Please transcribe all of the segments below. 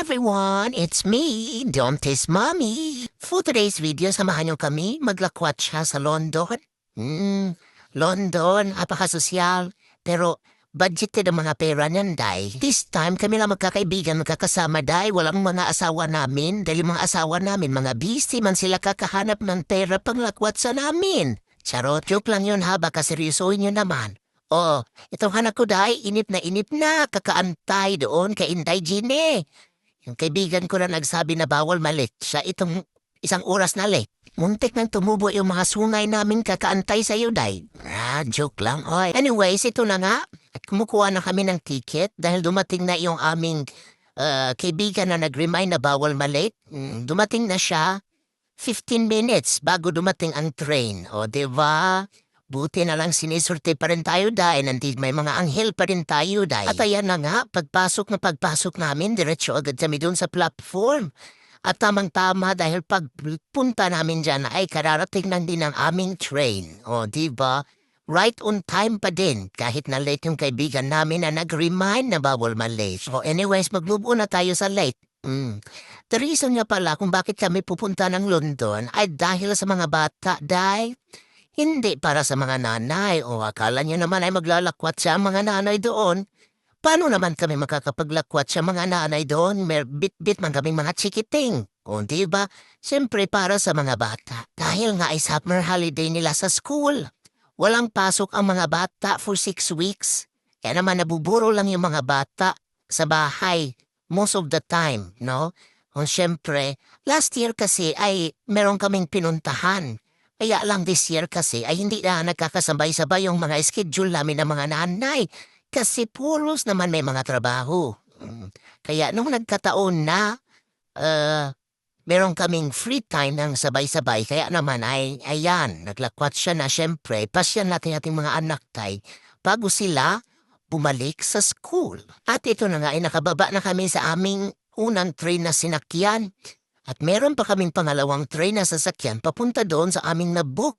everyone! It's me, Dante's Mommy. For today's video, samahan niyo kami maglakwat siya sa London. Hmm, London, apakasosyal. Pero budgeted ang mga pera niyan, Day. This time, kami lang magkakaibigan magkakasama, Day. Walang mga asawa namin. Dahil mga asawa namin, mga busy man sila kakahanap ng pera panglakwat sa namin. Charot, joke lang yun ha, baka seryosohin nyo naman. Oh, itong anak ko dahil inip na inip na, kakaantay doon kay Inday Gine. Yung kaibigan ko na nagsabi na bawal malit, siya itong isang oras na late. Muntik nang tumubo yung mga sungay namin kakaantay sa iyo, Day. Ah, joke lang, oy. Anyways, ito na nga. At kumukuha na kami ng ticket dahil dumating na yung aming uh, kaibigan na nag-remind na bawal malate. Mm, dumating na siya 15 minutes bago dumating ang train. O, di ba? Buti na lang sinisurte pa rin tayo dahil nandito may mga anghel pa rin tayo dahil. At ayan na nga, pagpasok na pagpasok namin, diretso agad kami doon sa platform. At tamang-tama dahil pagpunta namin dyan ay kararating lang din ang aming train. O, di ba? Right on time pa din, kahit na late yung kaibigan namin na nag-remind na bawal man-late. So anyways, maglubo na tayo sa late. Mm. The reason nga pala kung bakit kami pupunta ng London ay dahil sa mga bata, dahil hindi para sa mga nanay o akala niyo naman ay maglalakwat ang mga nanay doon. Paano naman kami makakapaglakwat sa mga nanay doon? Mer bit-bit man kaming mga chikiting. O di ba? Siyempre para sa mga bata. Dahil nga ay summer holiday nila sa school. Walang pasok ang mga bata for six weeks. Kaya naman nabuburo lang yung mga bata sa bahay most of the time, no? O siyempre, last year kasi ay meron kaming pinuntahan. Kaya lang this year kasi ay hindi na nagkakasabay-sabay yung mga schedule namin ng mga nanay. Kasi puros naman may mga trabaho. Mm. Kaya nung nagkataon na, uh, meron kaming free time ng sabay-sabay. Kaya naman ay, ayan, naglakwat siya na syempre, pasyan natin ating mga anak tay, bago sila bumalik sa school. At ito na nga ay nakababa na kami sa aming unang train na sinakyan. At meron pa kaming pangalawang train na sasakyan papunta doon sa aming nabook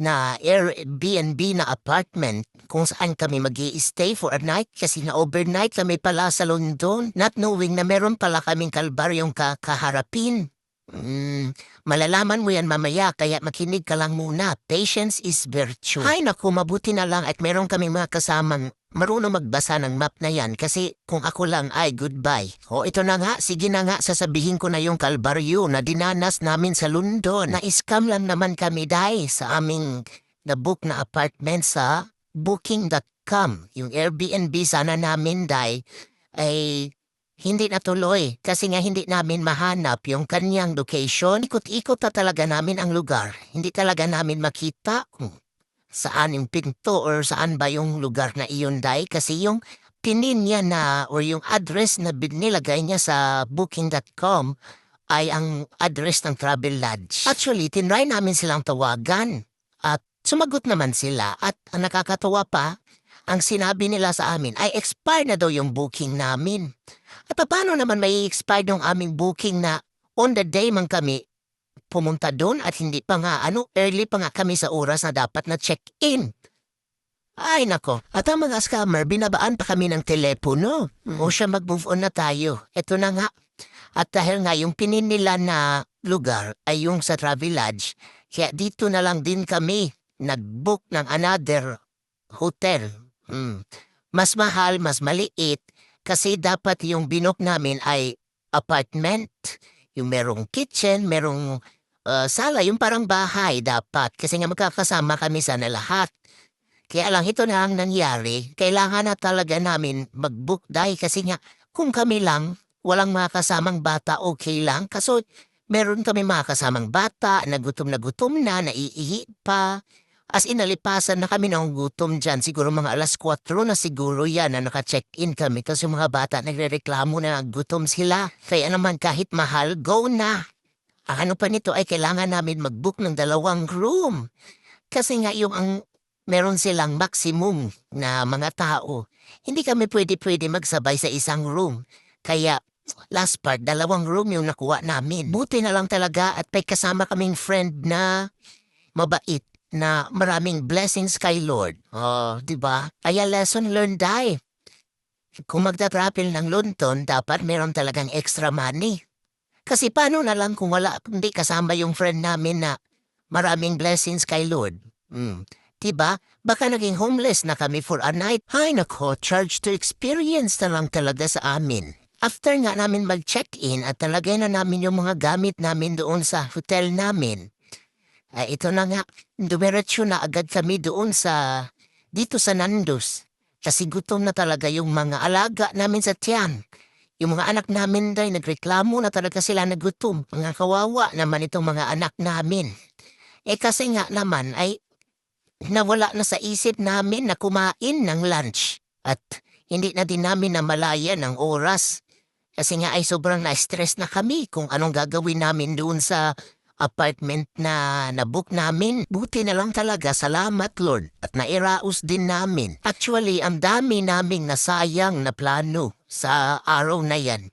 na Airbnb na apartment kung saan kami mag stay for a night kasi na overnight kami pala sa London not knowing na meron pala kaming kalbaryong kakaharapin. Mm, malalaman mo yan mamaya kaya makinig ka lang muna. Patience is virtue. Ay naku, mabuti na lang at meron kaming mga kasamang marunong magbasa ng map na yan kasi kung ako lang ay goodbye. O ito na nga, sige na nga, sasabihin ko na yung kalbaryo na dinanas namin sa London. Na-scam lang naman kami dahil sa aming na-book na apartment sa booking.com. Yung Airbnb sana namin dahil ay hindi natuloy kasi nga hindi namin mahanap yung kanyang location. Ikot-ikot na talaga namin ang lugar. Hindi talaga namin makita kung saan yung pinto or saan ba yung lugar na iyon dahil kasi yung pinin niya na or yung address na nilagay niya sa booking.com ay ang address ng travel lodge. Actually, tinry namin silang tawagan at sumagot naman sila at ang nakakatawa pa, ang sinabi nila sa amin ay expire na daw yung booking namin. At paano naman may expire yung aming booking na on the day man kami pumunta doon at hindi pa nga ano, early pa nga kami sa oras na dapat na check-in. Ay nako, at ang mga scammer, binabaan pa kami ng telepono. Mm. O siya mag-move on na tayo. Ito na nga. At dahil nga yung pinin nila na lugar ay yung sa Travel Lodge, kaya dito na lang din kami nag-book ng another hotel. Hmm. Mas mahal, mas maliit, kasi dapat yung binok namin ay apartment, yung merong kitchen, merong uh, sala, yung parang bahay dapat. Kasi nga magkakasama kami sana lahat. Kaya lang ito na ang nangyari. Kailangan na talaga namin mag-book dahil kasi nga kung kami lang, walang mga kasamang bata, okay lang. Kaso meron kami mga kasamang bata na gutom na gutom na, naiihi pa. As inalipasan na kami ng gutom dyan, siguro mga alas 4 na siguro yan na naka-check-in kami kasi mga bata nagre-reklamo na gutom sila. Kaya naman kahit mahal, go na. Ano pa nito ay kailangan namin mag-book ng dalawang room. Kasi nga yung ang meron silang maximum na mga tao. Hindi kami pwede-pwede magsabay sa isang room. Kaya last part, dalawang room yung nakuha namin. Buti na lang talaga at may kasama kaming friend na mabait na maraming blessings kay Lord. Oh, di ba? Kaya lesson learned die. kung magta-travel ng London, dapat meron talagang extra money. Kasi paano na lang kung wala, hindi kasama yung friend namin na maraming blessings kay Lord. Hmm. Diba? Baka naging homeless na kami for a night. Ay nako, charge to experience na lang talaga sa amin. After nga namin mag-check-in at talagay na namin yung mga gamit namin doon sa hotel namin, ay ito na nga, dumiretso na agad kami doon sa, dito sa Nandos. Kasi gutom na talaga yung mga alaga namin sa tiyan. Yung mga anak namin day nagreklamo na talaga sila na gutom. Mga kawawa naman itong mga anak namin. Eh kasi nga naman ay nawala na sa isip namin na kumain ng lunch. At hindi na din namin namalaya ng oras. Kasi nga ay sobrang na-stress na kami kung anong gagawin namin doon sa apartment na nabook namin. Buti na lang talaga, salamat Lord. At nairaos din namin. Actually, ang dami naming nasayang na plano sa araw na yan.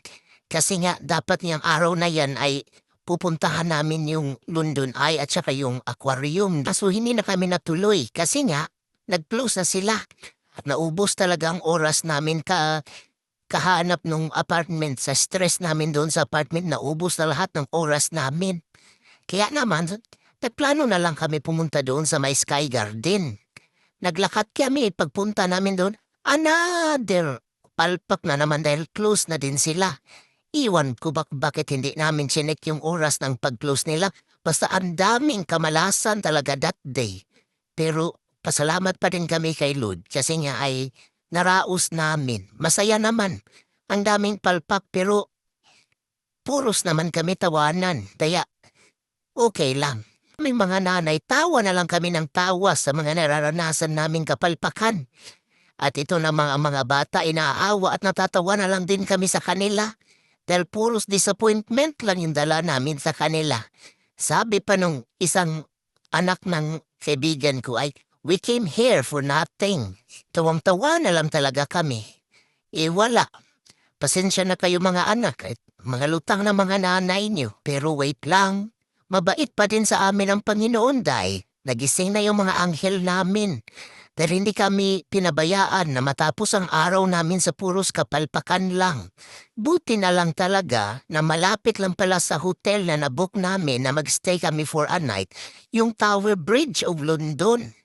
Kasi nga, dapat niyang araw na yan ay pupuntahan namin yung London Eye at saka yung aquarium. Kaso hindi na kami natuloy kasi nga, nag-close na sila. At naubos talaga ang oras namin ka kahanap ng apartment sa stress namin doon sa apartment, naubos na lahat ng oras namin. Kaya naman, nagplano na lang kami pumunta doon sa may Sky Garden. Naglakad kami pagpunta namin doon. Another palpak na naman dahil close na din sila. Iwan ko bak bakit hindi namin chinek yung oras ng pag-close nila. Basta ang daming kamalasan talaga that day. Pero pasalamat pa din kami kay Lord kasi nga ay naraos namin. Masaya naman. Ang daming palpak pero puros naman kami tawanan. Kaya okay lang. May mga nanay, tawa na lang kami ng tawa sa mga nararanasan naming kapalpakan. At ito na mga mga bata, inaawa at natatawa na lang din kami sa kanila. Dahil puros disappointment lang yung dala namin sa kanila. Sabi pa nung isang anak ng kaibigan ko ay, We came here for nothing. Tawang-tawa na lang talaga kami. Eh wala. Pasensya na kayo mga anak at mga lutang na mga nanay niyo. Pero wait lang. Mabait pa din sa amin ang Panginoon dahil nagising na yung mga anghel namin. Dahil hindi kami pinabayaan na matapos ang araw namin sa puros kapalpakan lang. Buti na lang talaga na malapit lang pala sa hotel na nabook namin na magstay kami for a night, yung Tower Bridge of London.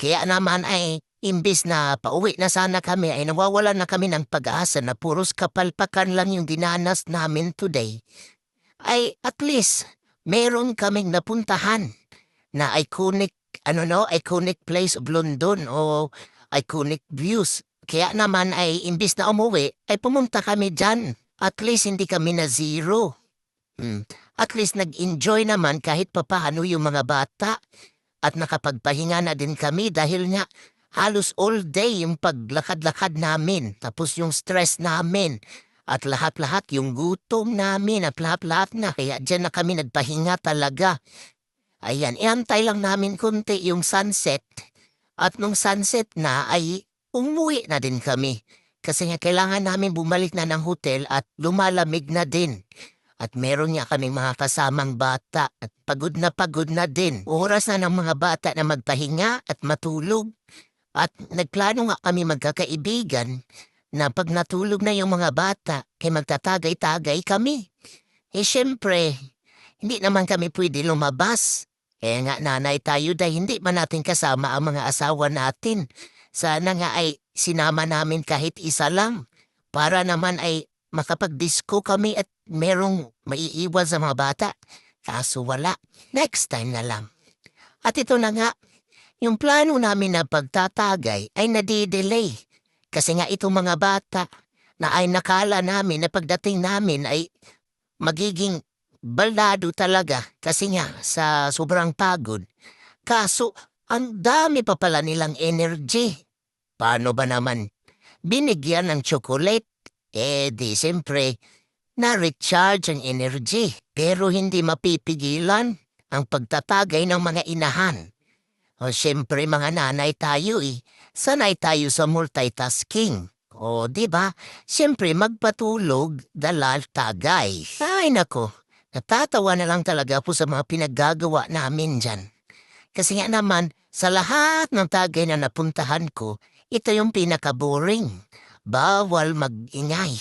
Kaya naman ay, imbis na pauwi na sana kami ay nawawala na kami ng pag-asa na puros kapalpakan lang yung dinanas namin today. Ay at least, meron kaming napuntahan na iconic, ano no, iconic place of London o iconic views. Kaya naman ay imbis na umuwi, ay pumunta kami dyan. At least hindi kami na zero. Hmm. At least nag-enjoy naman kahit papaano yung mga bata. At nakapagpahinga na din kami dahil nga halos all day yung paglakad-lakad namin. Tapos yung stress namin. At lahat-lahat yung gutom namin at lahat-lahat na. Kaya dyan na kami nagpahinga talaga. Ayan, iantay lang namin kunti yung sunset. At nung sunset na ay umuwi na din kami. Kasi nga kailangan namin bumalik na ng hotel at lumalamig na din. At meron niya kaming mga kasamang bata at pagod na pagod na din. Oras na ng mga bata na magpahinga at matulog. At nagplano nga kami magkakaibigan na pag natulog na yung mga bata, kay magtatagay-tagay kami. Eh syempre, hindi naman kami pwede lumabas. Kaya nga nanay tayo dahil hindi man natin kasama ang mga asawa natin. Sana nga ay sinama namin kahit isa lang. Para naman ay makapag-disco kami at merong maiiwan sa mga bata. Kaso wala. Next time na lang. At ito na nga, yung plano namin na pagtatagay ay nadidelay. Kasi nga itong mga bata na ay nakala namin na pagdating namin ay magiging baldado talaga kasi nga sa sobrang pagod. Kaso ang dami pa pala nilang energy. Paano ba naman? Binigyan ng chocolate eh di siyempre, na-recharge ang energy pero hindi mapipigilan ang pagtatagay ng mga inahan. O siyempre mga nanay tayo eh, sanay tayo sa multitasking. O di ba? Siyempre magpatulog, dalal, tagay. Ay nako, natatawa na lang talaga po sa mga pinaggagawa namin dyan. Kasi nga naman, sa lahat ng tagay na napuntahan ko, ito yung pinaka-boring. bawal mag-ingay.